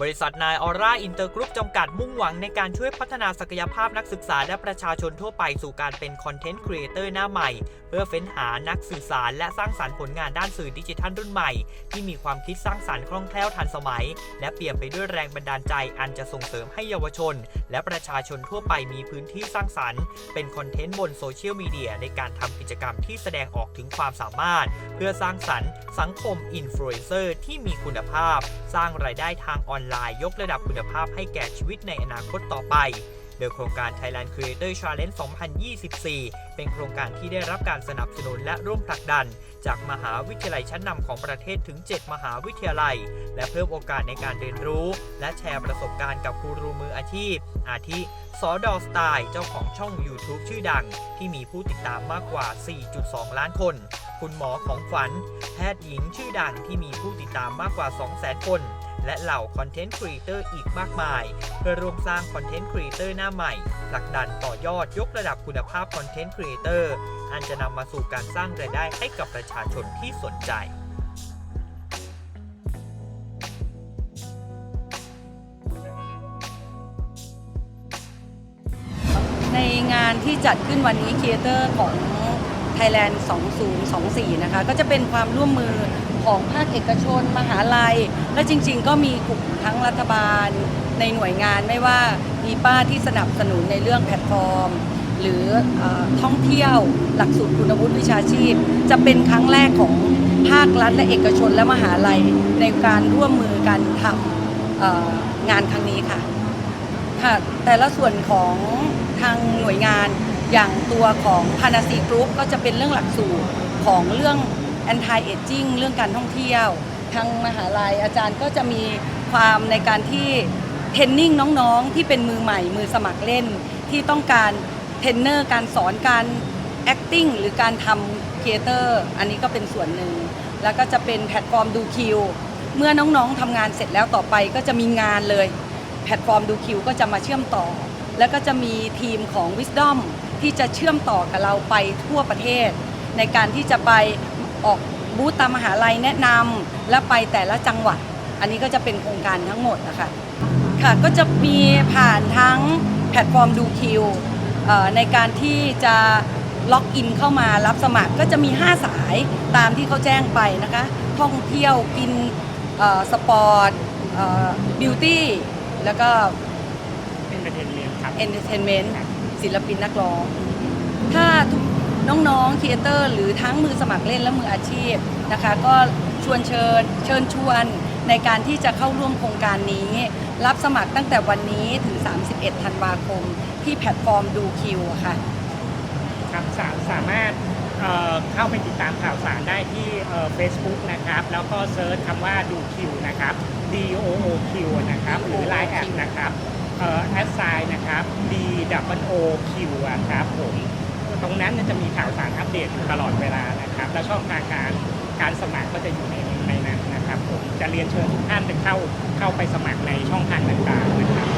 บริษัทนายออร่าอินเตอร์กรุ๊ปจำกัดมุ่งหวังในการช่วยพัฒนาศักยภาพนักศึกษาและประชาชนทั่วไปสู่การเป็นคอนเทนต์ครีเอเตอร์หน้าใหม่ เพื่อเฟ้นหานักสื่อสารและสร้างสรรค์ผลงานด้านสื่อดิจิทัลรุ่นใหม่ ที่มีความคิดสร้างสรรค์คล่องแคล่วทันสมัย และเปลี่ยมไปด้วยแรงบันดาลใจ อันจะส่งเสริมให้เยาวชน และประชาชนทั่วไปมีพื้นที่สร้างสรรค์ เป็นคอนเทนต์บนโซเชียลมีเดียในการทำกิจกรรมที่แสดงออกถึงความสามารถ เพื่อสร้างสรรค์ สังคมอินฟลูเอนเซอร์ที่มีคุณภาพ สร้างรายได้ทางออนไลน์ยกระดับคุณภาพให้แก่ชีวิตในอนาคตต่อไป โดยโครงการ Thailand Creator Challenge 2024 เป็นโครงการที่ได้รับการสนับสนุนและร่วมผลักดัน จากมหาวิทยาลัยชั้นนำของประเทศถึง 7 มหาวิทยาลัย และเพิ่มโอกาสในการเรียนรู้ และแชร์ประสบการณ์กับครูมืออาชีพ อาทิสอดอสไตล์เจ้าของช่อง YouTube ชื่อดัง ที่มีผู้ติดตามมากกว่า 4.2 ล้านคน คุณหมอของฝันแพทย์หญิงชื่อดังที่มีผู้ติดตามมากกว่า 200,000 คน และเหล่าคอนเทนต์ครีเอเตอร์อีกมากมาย เพื่อร่วมสร้างคอนเทนต์ครีเอเตอร์หน้าใหม่ผลักดันต่อยอดยกระดับคุณภาพคอนเทนต์ครีเอเตอร์อันจะนำมาสู่การสร้างรายได้ให้กับประชาชนที่สนใจในงานที่จัดขึ้นวันนี้ครีเอเตอร์ของ Thailand 2024 นะคะ ก็จะเป็นความร่วมมือของภาคเอกชน มหาลัย และจริง ๆ ก็มีกลุ่มทั้งรัฐบาล ในหน่วยงานไม่ว่ามีป้าที่สนับสนุนในเรื่องแพลตฟอร์ม หรืออท่องเที่ยวหลักสูตรคุณวุฒิวิชาชีพ จะเป็นครั้งแรกของภาครัฐและเอกชนและมหาลัยในการร่วมมือกันทำงานครั้งนี้ค่ะค่ะแต่ละส่วนของทางหน่วยงาน อย่างตัวของพานาซีกรุ๊ปก็จะเป็นเรื่องหลักสูตรของเรื่อง anti aging เรื่องการท่องเที่ยว ทางมหาลัยอาจารย์ก็จะมีความในการที่เทรนนิ่งน้องๆ ที่เป็นมือใหม่มือสมัครเล่น ที่ต้องการเทรนเนอร์การสอนการ acting หรือการทำครีเอเตอร์อันนี้ก็เป็นส่วนหนึ่ง แล้วก็จะเป็นแพลตฟอร์มดูคิวเมื่อน้องๆทำงานเสร็จแล้วต่อไปก็จะมีงานเลย แพลตฟอร์มดูคิวก็จะมาเชื่อมต่อ แล้วก็จะมีทีมของ Wisdom ที่จะเชื่อมต่อกับเราไปทั่วประเทศ ในการที่จะไปออกบูธตามมหาลัยแนะนำและไปแต่ละจังหวัด อันนี้ก็จะเป็นโครงการทั้งหมดนะคะค่ะก็จะมีผ่านทั้งแพลตฟอร์มดูคิวเอ่อในการที่จะล็อกอินเข้ามารับสมัครก็จะมี 5 สายตามที่เขาแจ้งไปนะคะ ท่องเที่ยวกินเอ่อสปอร์ตบิวตี้แล้วก็เป็นประเด็นเรียนครับเอนเตอร์เทนเมนต์ ศิลปินนักร้อง ถ้าทุกน้องๆครีเอเตอร์หรือทั้งมือสมัครเล่นและมืออาชีพนะคะ ก็ชวนเชิญเชิญชวนในการที่จะเข้าร่วมโครงการนี้ รับสมัครตั้งแต่วันนี้ถึง 31 ธันวาคม ที่แพลตฟอร์มดูคิวค่ะครับสาสามารถเเข้าไปติดตามข่าวสารได้ที่เฟซบุ๊กนะครับ แล้วก็เซิร์ชคำว่าดูคิวนะครับ D O O Q นะครับ หรือ Line แอดนะครับแอดไซ D W O Q อะครับผมตรงนั้นจะมีข่าวสารอัปเดตอยู่ตลอดเวลานะครับ และช่องทางการการสมัครก็จะอยู่ในในนั้นนะครับผมจะเรียนเชิญทุกท่านไปเข้าเข้าไปสมัครในช่องทางต่างๆนะครับ